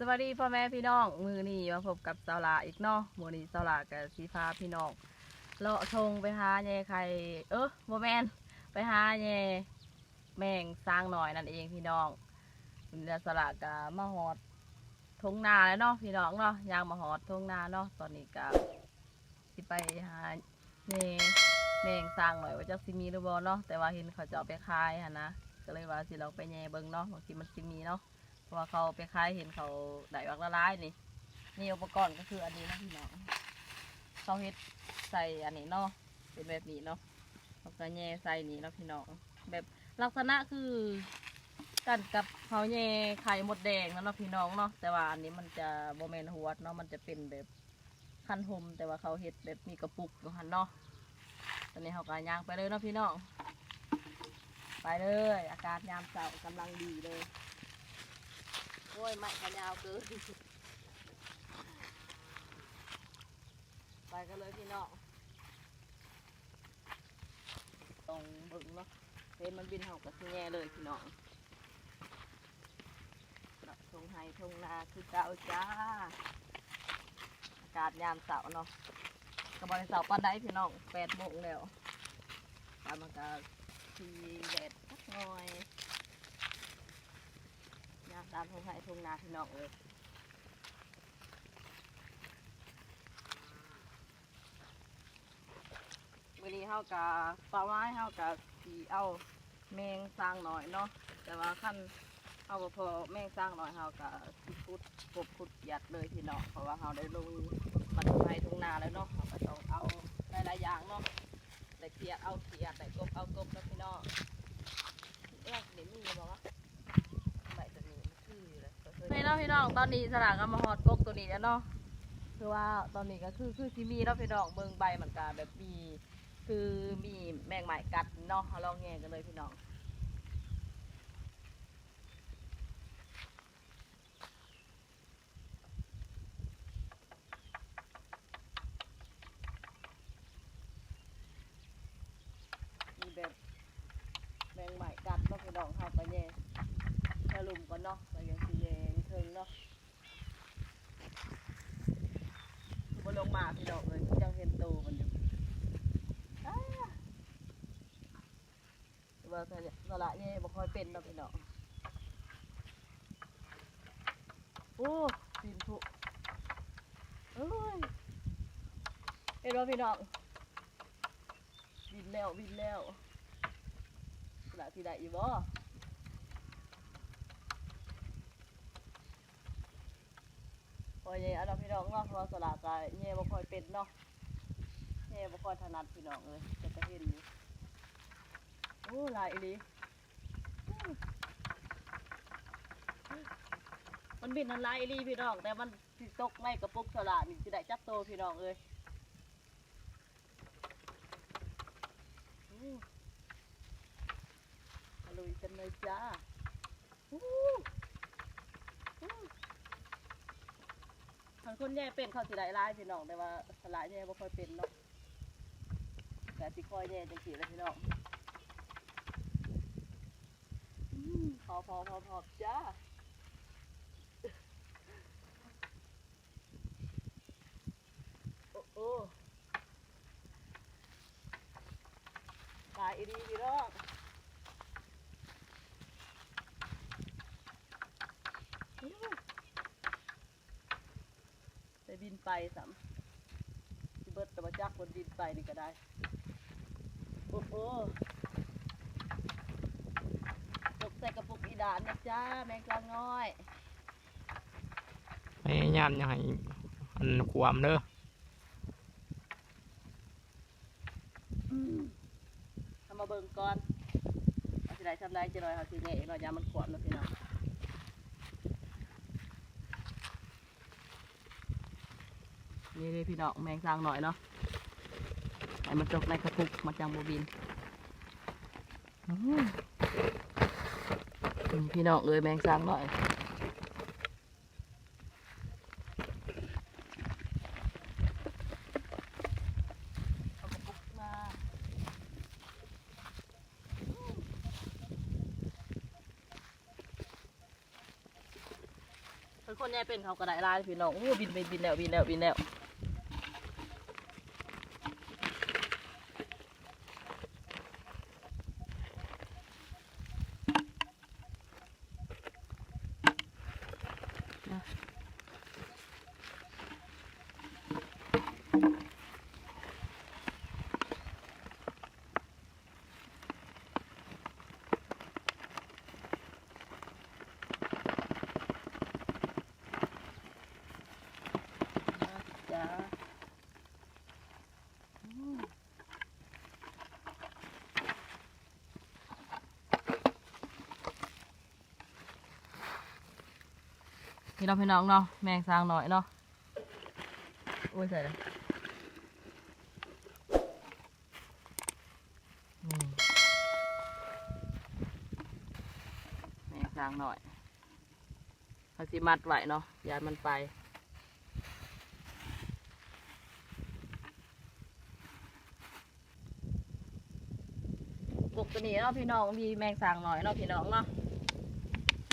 สวัสดีพ่อแม่พี่น้องมือนี้มาพบกับสาลาอีกเนาะมือนี้สาลากับสีฟ้าพี่น้องเลาะทงไปหาแย่ไข่เออโมแมนไปหาแย่แมงสร้างหน่อยนั่นเองพี่น้องมือนี้สาลากับมาหอดทงนาแล้วเนาะพี่น้องเนาะยางมาหอดทงนาเนาะตอนนี้กับสิไปหาแย่แมงสร้างหน่อยว่าจะสิมีหรือบ่เนาะแต่ว่าเห็นเขาจะเอาไปขายฮะนะก็เลยว่าสิเราไปแย่เบิ่งเนาะบางทีมันสิมีเนาะ เพราะว่าเขาไปขายเห็นเขาได้วักละลายนี่นี่อุปกรณ์ก็คืออันนี้นะพี่น้องเขาเฮ็ดใส่อันนี้เนาะเป็นแบบนี้เนาะเขาก็แย่ใส่นี่เนาะพี่น้องแบบลักษณะคือกันกับเขาแย่ไข่หมดแดงนั่นเนาะพี่น้องเนาะแต่ว่าอันนี้มันจะโบแมนหัวเนาะมันจะเป็นแบบคันหมแต่ว่าเขาเฮ็ดแบบมีกระปุกอยู่หันเนาะตอนนี้เขาก็ย่างไปเลยเนาะพี่น้องไปเลย อากาศยามเช้ากำลังดีเลย โอ้ยไม่กันยาวเกินไปกันเลยพี่น้องตรงบึงเนาะเห็นมันบินเห่ากับที่แง่เลยพี่น้องทงไฮทงนาคือเก่าจ้า อากาศยามเสาเนาะกระบอกเสาปานใดพี่น้องแปดโมงแล้วตามอากาศทีแดดสักหน่อย ตามทุ่งไร่ทุ่งนาพี่น้องเลยวันนี้เฮากับปลาไม้เฮากับสีเอาแมงสร้างหน่อยเนาะแต่ว่าขั้นเฮาพอแมงสร้างหน่อยเฮากับสิขุดกบขุดหยัดเลยพี่น้องเพราะว่าเฮาได้ลงมาทุ่งไร่ทุ่งนาแล้วเนาะเฮาก็ต้องเอาหลายๆอย่างเนาะได้เขียดเอาเขียดได้กบเอากบแล้วพี่น้องเอ๊ะเดี๋ยวมีบ่วะใบตัวนี้มันคือ อยู่แล้วพี่น้องพี่น้องตอนนี้สลากก็มาฮอดกกตัวนี้แล้วเนาะคือว่าตอนนี้ก็คือคือที่มีเนาะพี่น้องเบิ่งใบมันก็แบบมีคือมีแมงไหม้กัดเนาะเอาลองแงกันเลยพี่น้องมีแบบแมงไหม้กัดเนาะพี่น้องเข้าไปแย่สรุมก่อนเนาะก็ยังสีแดงเทิงเนาะบนลงมาพี่ดอกเลยยังเห็นโตมันอยู่อ้าแต่ว่าสละสละนี่บ่ค่อยเป็นดอกพี่ดอกโอ้ปีนผุเอ้ยเห็นว่าพี่น้องบินแล้วบินแล้วสละที่ได้อยู่บ่ พอเย่เอาดอกพี่น้องเนาะเพราะว่าสลากก็เย่บ่ค่อยเป็นเนาะเย่บ่ค่อยถนัดพี่น้องเลยแต่ก็เห็นอยู่โอ้หลายอีหลีมันบินทันลายอีหลีพี่น้อง แต่มันสิตกไม่กระปุกสลากนี่สิได้จับโตพี่น้องเอ้ยโอ้มาลุยกันเลยจ้าโอ้โอ้ ทาง คนแย่เป็นเขาสิได้ร้ายพี่น้องแต่ว่าสลายแย่บ่ค่อยเป็นเนาะแต่สิคอยแย่จังสิเลยพี่น้องอืมพอพอพอพอจ้าโอ้โอ้ตายอีดีพี่น้องอื้อ ไป บินไปสามที่เบิร์ตตะบะจักบนบินไปนี่ก็ได้ โอ้โหตกใส่กระปุกอีดานนะจ้าแมงกลางน้อยพยายามอย่าให้อันความเด้อทำมาเบิ่งก่อนเอาสิได้ทำได้จะหน่อยเอาสิแง่อีกหน่อยยามันขวบแล้วพี่น้อง นี่เลยพี่น้องแมงสร้างหน่อยเนาะให้มันจกในกระปุกมาจังโบบินพี่น้องเลยแมงสร้างหน่อยเอากระปุกมาเป็นคนแย่เป็นเขาก็ได้ลายพี่น้องโอ้บินไปบินแล้วบินแล้วบินแล้ว พี่น้องพี่น้องเนาะแมงสร้างหน่อยเนาะโอ้ยใส่เลย ทางหน่อยเขาสิมัดไว้เนาะยายมันไป ปุกตัวนี้เนาะพี่น้องมีแมงสางหน่อยเนาะพี่น้องเนาะ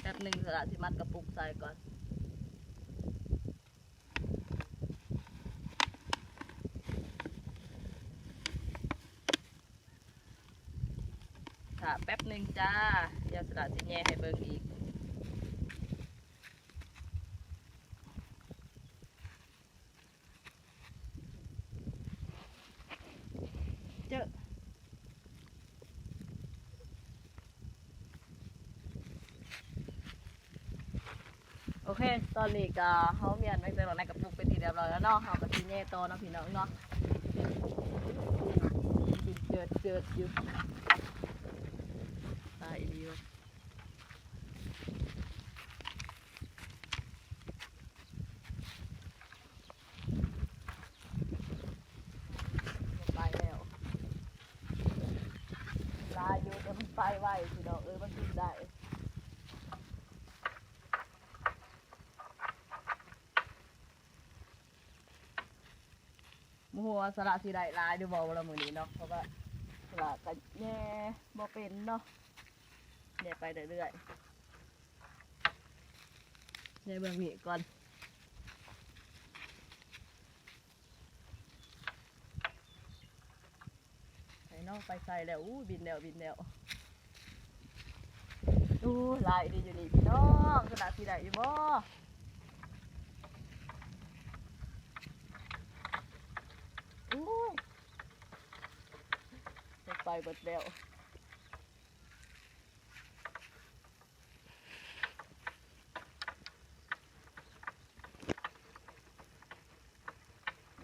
แบบหนึ่งสละสิมัดกระปุกใส่ก่อน แป๊บหนึ่งจ้ายวสละสิแย่ให้เบิ่งอีกเจอโอเค ตอนนี้ก็เขาเมียนไม่เป็นหรอกในกระปุกเป็นทีเรียบร้อยแล้วเนาะเขาก็ทีเน่โตอเนาะพี่น้องเนาะเจิดเจิดอยู่ตายดีวะไปแล้วลายอยู่แต่มัน ไปไวพี่น้องเออมันกินได้มัวสละสีได้ลายดูบอวละมือนี้เนาะเพราะว่าสละก็แย่บ่เป็นเนาะแย่ไปเรื่อยๆแย่เบื้องนี้ก่อนใส่เนอกไปใส่แล้วอู้บินแล้วบินแล้ว อู้หลายดีอยู่นี่พี่น้องสละสีได้อยู่บ่อุ้ยไปเบิดแล้ว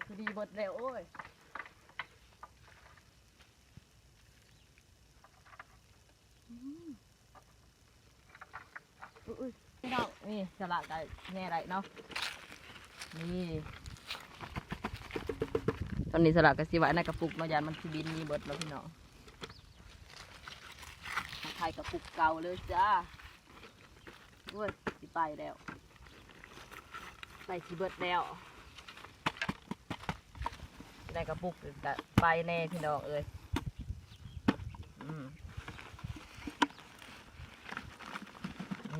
พอดีเบิดแล้วโอ้ยอืมอุ้ยพี่ นี่สลัดได้แง่ไรเนาะนี่ตอนนี้สลักกระสิไว้ในกระปุกเนายานมันสิบินมีเบิดแล้วพี่น้องมาถ่ายกระปุกเก่าเลยจ้าโอ้ยสิไปแล้วไปสิเบิดแล้วในกระปุกไปแน่พี่น้องเอ้ยอ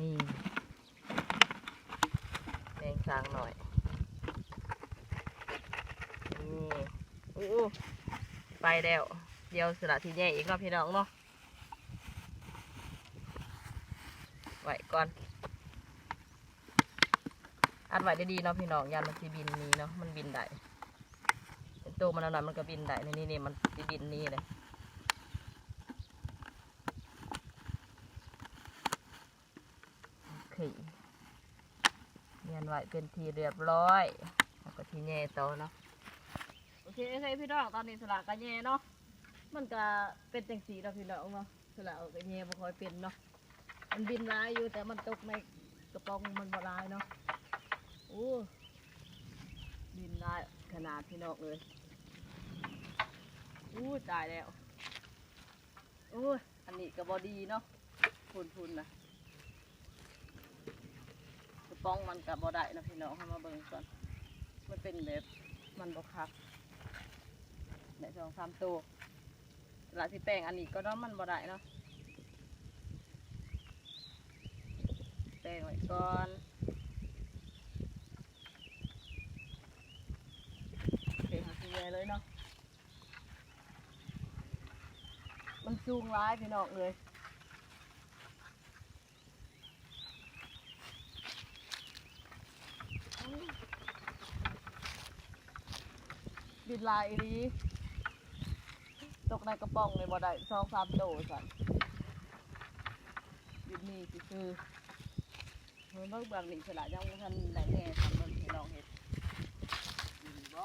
นี่แดงสางหน่อย นี่อู้อู้ ไปแล้ว เดี๋ยวสละทีแย่อีกเนาะพี่น้องเนาะไว้ก่อน อัดไว้ได้ดีเนาะพี่น้องยานมันสิบินนี้เนาะมันบินได้ตัวมันอะไรมันก็บินได้นี่นี่นี่มันสิบินนี้เลยโอเคเรียนไว้เป็นทีเรียบร้อยแล้วก็ทีแย่โตเนาะ เคโอเคพี่น้องตอนนี้สละกันแย่เนาะมันก็เป็นจังสีเนาะพี่น้องเนาะสละเอากันแย่บ่ค่อยเป็นเนาะมันบินร้ายอยู่แต่มันตกในกระป๋องมันบ่ร้ายเนาะโอ้บินร้ายขนาดพี่น้องเลยอู้ตายแล้วโอ้ยอันนี้ก็บอดีเนาะทุนทุนๆนะกระป๋องมันกับบอได้นะพี่น้องเข้ามาเบิ่งก่อนมันเป็นแบบมันบอคัก ได้สองสามตัวหลายที่แปลงอันนี้ก็น้องมันบ่ได้เนาะแปลงไว้ก่อนเก่งทีเดีเลยเนาะมันสูงร้ายพี่น้องเลยดินลายอีนี้ ตกในกระป๋องเลยบ่ได้สองสามโตสันบินนี่คือเมื่อเบิ่งนี่สละยังบ่ทันได้แน่ทำเบิ่งให้ลองเฮ็ดอืมบ่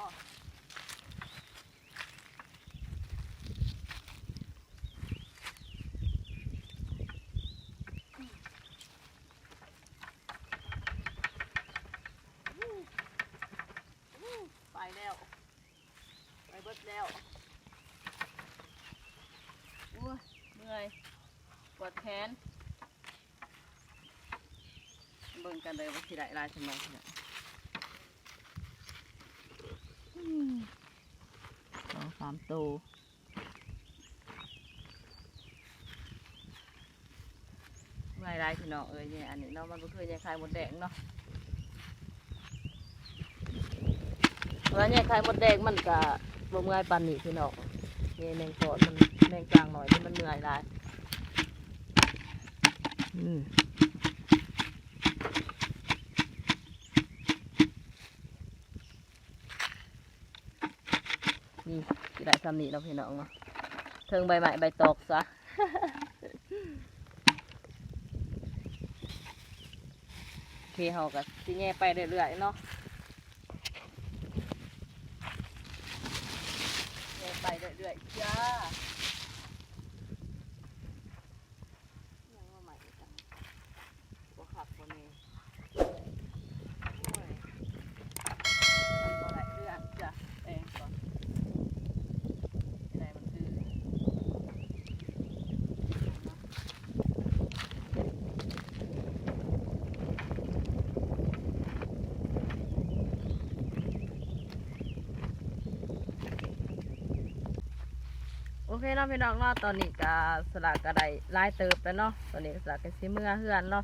ไปแล้ว ไปเบิดแล้วโอ้ยเมื่อยปวดแขนเบิ่งกันเลยว่าสิได้ลายสมองเนี่ยอืมสองสามตัวเมื่อยลายพี่น้องเอ้ยเนี่ยอันนี้เนาะมันก็คือยังคลายหมดแดงเนาะว่าเนี่ยไข่มดแดงมันก็บ่มื่อยปานนี้พี่น้องนี่ยแมงกอดมันแมงกลางหน่อยที่มันเมื่อยลายอืม นี่กี่ได้ซ้ำนี่เราพี่น้องเนาะเทิงใบใหม่ใบตอกซะโอเคเฮาก็สิแง่ไปเรื่อยๆเนาะ เดินไปเรื่อยๆจ้ายังว่าใหม่จังบ่ขับบ่นี่โอ้ยมันบ่ได้เรื่องจ้ะแปลงก่อนอะไรมันคือโอ เคเนาะพี่น้องเนาะตอนนี้ก็สลักก็ไดลายเติบแล้วเนาะตอนนี้ก็สลักก็สิเมื่อเฮือนเนาะ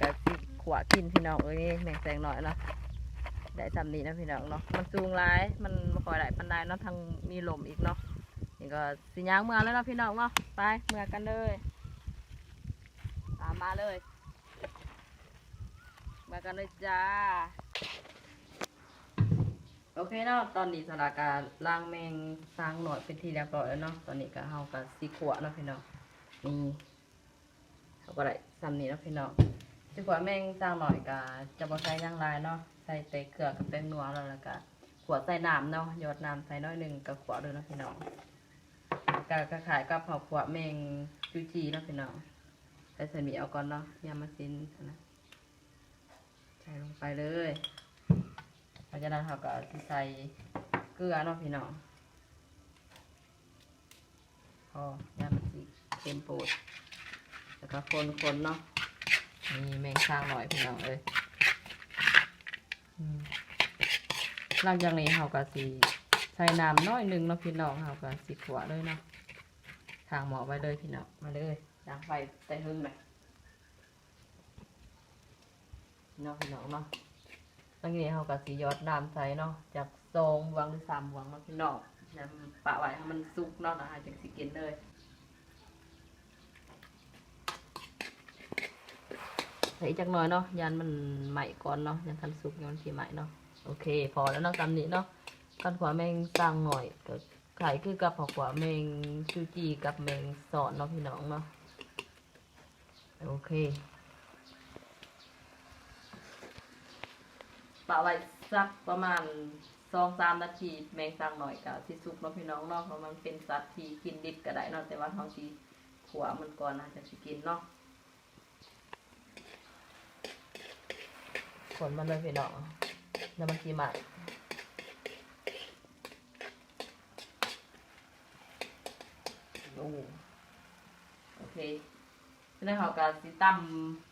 ก็สิขวกินพี่น้องเอ้ยนี่แมงแสงหน่อยเนาะได้ทำนี้นะพี่น้องเนาะมันสูงหลายมันคอยได้ปานใดเนาะทางมีลมอีกเนาะนี่ก็สิย่างเมื่อแล้วเนาะพี่น้องเนาะไปเมื่อกันเลยตามมาเลย มากันเลยจ้า โอเคเนาะตอนนี้สถานการณ์ล่างแมงสร้างหน่อยเป็นที่เรียบร้อยแล้วเนาะตอนนี้ก็เฮากับสีขวเนาะพี่น้องนี่เขาก็ได้ซ้ำนี้เนาะพี่น้องสีขวแมงสร้างหน่อยก็จะบ่ใส่ย่างลายเนาะใส่แต่เกลือกับแป้งนัวแล้วแล้วก็ขวใส่น้ำเนาะหยดน้ำใส่น้อยหนึ่งกับขวด้วยเนาะพี่น้องก็ก็ขายกับเผาขวแมงจูจีเนาะพี่น้องใส่ใส่หมี่เอาก่อนเนาะยามาซินนะใส่ลงไปเลย จากนั้นเราก็สิใส่เกลือเนาะพี่น้องพอย่ามันสิเค็มโปดแล้วก็คนๆเนาะนี่แมงสร้างหน่อยพี่น้องเอ้ยหลังจากนี้เราก็สิใส่น้ำน้อยหนึ่งเนาะพี่น้องเราก็สิขวดเลยเนาะทางหมอไว้เลยพี่น้องมาเลยดังไฟใส่หึ่งหน่อยเนาะพี่น้องเนาะ ตั้งนี้เขาก็สิยอดน้ำใส่เนาะจากสองวังหรือสามวังเนาพี่น้องน้ำปะไว้ให้มันสุกเนาะนะคะจังสิกินเลยใส่จักหน่อยเนาะยันมันใหม่ก่อนเนาะยันทันสุกยันทีใหม่เนาะโอเค พอแล้วเนาะตามนี้เนาะกันขวาแมงสร้างหน่อยก็ไขายคือกับขวาแมงซูจีกับแมงสอนเนาะพี่น้องเนาะโอเค ปะไว้สักประมาณสองสามนาทีแมงสร้างหน่อยกับที่สุกเนาะพี่น้องเนาะเพราะมันเป็นสัตว์ที่กินดิบก็ได้เนาะแต่ว่าเขาทีขัวมันก่อนนะจะสิกินเนาะขนมันเลยพี่น้องแล้วมันทีใหม่โอ้โอเคแล้วเขาก็สิตั้ม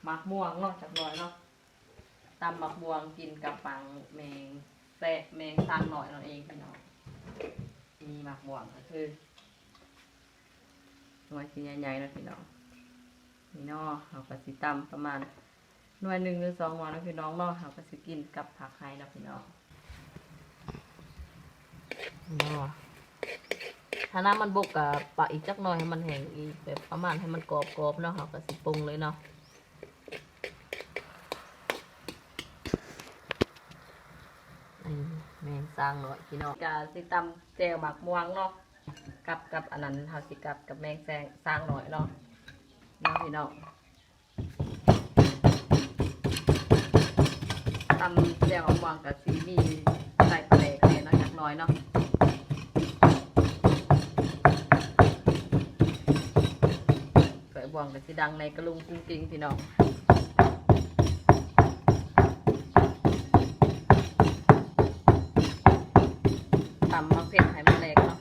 มักม่วงเนาะจากหน่อยเนาะ ตำบักบวงกินกับปังแมงแซะแมงซางหน่อยนั่นเองพี่น้องมีหมักบวงก็คือหน่วยสีใหญ่ๆนะพี่น้องนี่เนาะเอากระสิตำประมาณหน่วยหนึ่งหรือสองวันนะพี่น้องเนาะเอากระสิกินกับผักไห้นะพี่น้องเนาะถ้าน้ำมันบกกับปะอีกจักหน่อยให้มันแห้งอีกแบบประมาณให้มันกรอบๆเนาะเราก็สิปรุงเลยเนาะนี่ แมงสร้างหน่อยพี่น้องกะสิตำแจวหมักม่วงเนาะกับกับอันนั้นเฮาสิกับกับแมงแซงสร้างหน่อยเนาะเนาะพี่น้องตำแจวหมักม่วงกับสีมีใส่ปลาแดกเนี่ยเนาะจักหน่อยเนาะเกิดบ่วงกับสิดังในกระลุงกุ้งกิ้งพี่น้องตำมะเผ็ดให้มันแหลกเนาะ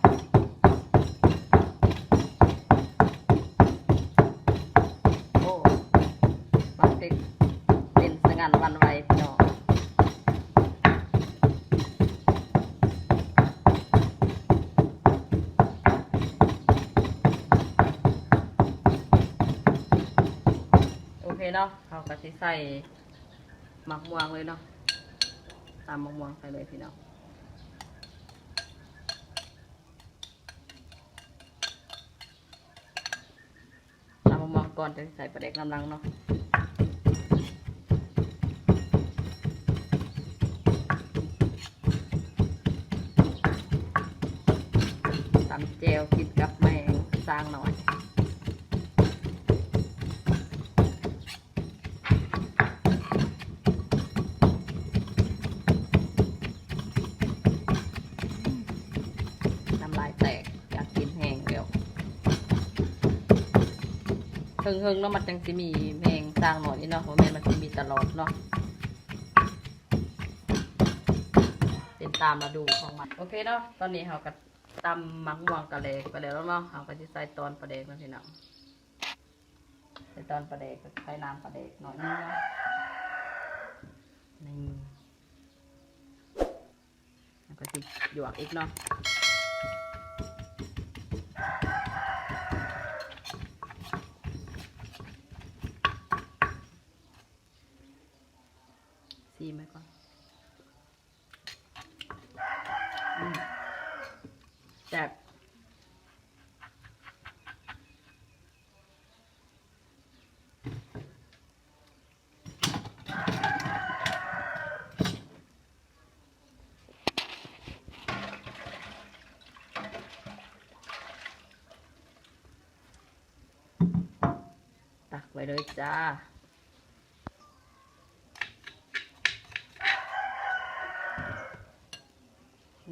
โอ้มะเผ็ดเป็นสงันหวันไหวพี่น้อง โอเคเนาะเขาก็สิใส่หมักม่วงเลยเนาะตามหมักม่วงใส่เลยพี่น้องตามามองก่อนจะใส่ปลาเด็กกำลังเนาะ งเฮงๆเนาะมันจังสิมีแมงสร้างหน่อยนี่เนาะเพราะแม่นมันสิมีตลอดเนาะเป็นตามมาดูของมันโอเคเนาะตอนนี้เราก็ตำมักม่วงกะเลกไปแล้วเนาะเราก็จะใส่ตอนปลาเด็กนั่นสินะใส่ตอนปลาเด็กใส่น้ำปลาเด็กหน่อยนึงเนาะนี่แล้วก็สิหยวกอีกเนาะ ซีไหมก่อนอืมแซ่บ ตักไว้เลยจ้า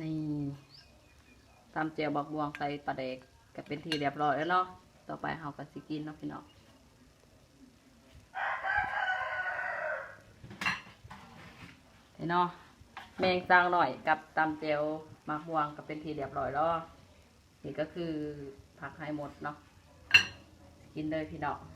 นี่ตำเจียวบักบวงใส่ปลาเด็กก็เป็นทีเรียบร้อยแล้วเนาะ ต่อไปเฮาก็สิกินเนาะพี่น้องเห็นเนาะแมงจางหน่อยกับตำเจียวมักบวงก็เป็นทีเรียบร้อยแล้วนี่ก็คือผักให้หมดเนาะ กินเลยพี่น้อง